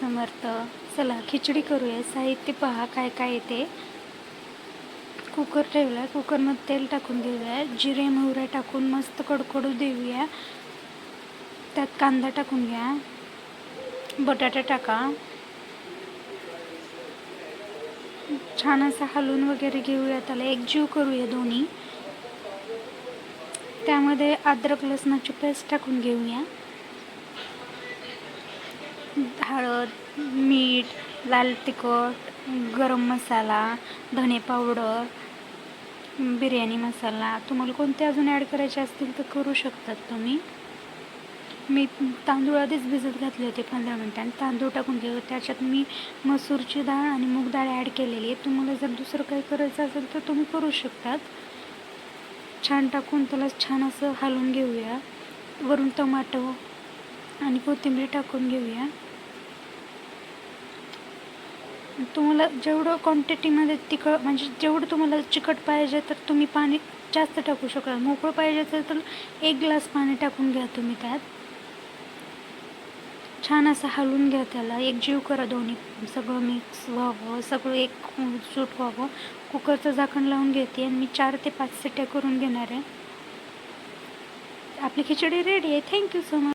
समर्थ. चला खिचडी करूया. साहित्य पहा काय काय येते कुकर ठेवला. कुकरमध्ये तेल टाकून देऊया. जिरे मोहऱ्या टाकून मस्त कडकडू देऊया. त्यात कांदा टाकून घ्या. बटाटा टाका. छान असं हलवून वगैरे घेऊया. त्याला एकजीव करूया दोन्ही. त्यामध्ये अद्रक लसणाची पेस्ट टाकून घेऊया. हळद मीठ लाल तिखट गरम मसाला धने पावडर बिर्याणी मसाला. तुम्हाला कोणते अजून ॲड करायचे असतील तर करू शकतात तुम्ही. मी तांदूळ आधीच भिजत घातले होते पंधरा मिनटांनी तांदूळ टाकून घेऊ त्याच्यात मी मसूरची डाळ आणि मूग डाळ ॲड केलेली आहे. तुम्हाला जर दुसरं काही करायचं असेल तर तुम्ही करू शकतात. छान टाकून त्याला छान असं हलवून घेऊया. वरून टमाटो आणि कोथिंबीर टाकून घेऊया. तुम्हाला जेवढं क्वांटिटीमध्ये तिखट म्हणजे जेवढं तुम्हाला चिकट पाहिजे तर तुम्ही पाणी जास्त टाकू शकाल मोकळं पाहिजे असेल तर एक ग्लास पाणी टाकून घ्या तुम्ही त्यात. छान असं हलवून घ्या त्याला. एक जीव करा दोन्ही. सगळं मिक्स व्हावं सगळं एक सूट व्हावं. कुकरचं झाकण लावून घेते आणि मी चार ते पाच सिट्या करून घेणार आहे. आपली खिचडी रेडी आहे. Thank you so much